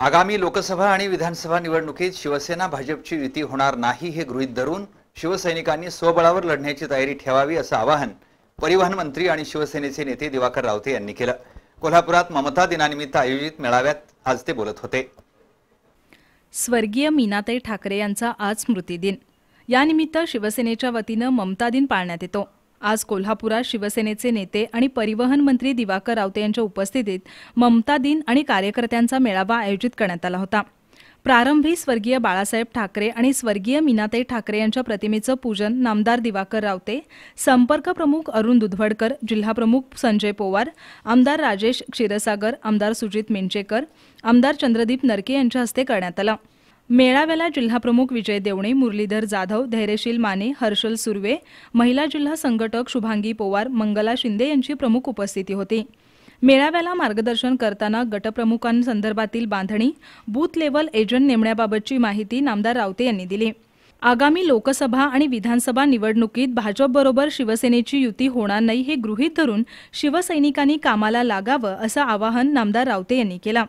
आगामी लोकसभा आणि विधानसभा निवडणुकीत शिवसेना भाजपची युती होणार नाही हे गृहीत धरून शिवसैनिकांनी स्वबळावर लढण्याची तयारी ठेवावी असं आवाहन परिवहन मंत्री आणि शिवसेनेचे नेते दिवाकर रावते यांनी केलं. कोल्हापुरात ममता दिनानिमित्त आयोजित मेळाव्यात आज ते बोलत होते. स्वर्गीय मीनाताई ठाकरे यांचा आज स्मृतिदिन. यानिमित्त शिवसेनेच्या वतीनं ममता दिन पाळण्यात येतो. आज कोल्हापुरात शिवसेनेचे नेते आणि परिवहन मंत्री दिवाकर रावते यांच्या उपस्थितीत ममता दिन आणि कार्यकर्त्यांचा मेळावा आयोजित करण्यात आला होता. प्रारंभी स्वर्गीय बाळासाहेब ठाकरे आणि स्वर्गीय मीनाताई ठाकरे यांच्या प्रतिमेचं पूजन नामदार दिवाकर रावते संपर्क प्रमुख अरुण दुधवडकर जिल्हाप्रमुख संजय पोवार आमदार राजेश क्षीरसागर आमदार सुजित मिंचेकर आमदार चंद्रदीप नरके यांच्या हस्ते करण्यात आलं. मेळाव्याला जिल्हाप्रमुख विजय देवणे मुरलीधर जाधव धैर्यशील माने हर्षल सुर्वे महिला जिल्हा संघटक शुभांगी पोवार मंगला शिंदे यांची प्रमुख उपस्थिती होती. मेळाव्याला मार्गदर्शन करताना गटप्रमुखांसंदर्भातील बांधणी बूथ लेवल एजंट नेमण्याबाबतची माहिती नामदार रावते यांनी दिली. आगामी लोकसभा आणि विधानसभा निवडणुकीत भाजपबरोबर शिवसेनेची युती होणार नाही हे गृहीत धरून शिवसैनिकांनी कामाला लागावं असं आवाहन नामदार रावते यांनी केलं.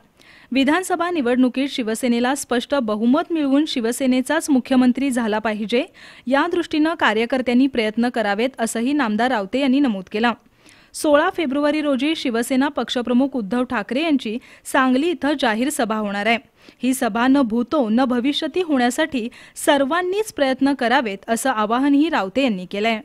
विधानसभा निवडणुकीत शिवसेनेला स्पष्ट बहुमत मिळवून शिवसेनेचाच मुख्यमंत्री झाला पाहिजे या दृष्टीनं कार्यकर्त्यांनी प्रयत्न करावेत असंही नामदार रावते यांनी नमूद केलं. सोळा फेब्रुवारी रोजी शिवसेना पक्षप्रमुख उद्धव ठाकरे यांची सांगली इथं जाहीर सभा होणार आहे. ही सभा न भूतो न भविष्यती होण्यासाठी सर्वांनीच प्रयत्न करावेत असं आवाहनही रावते यांनी केलंय.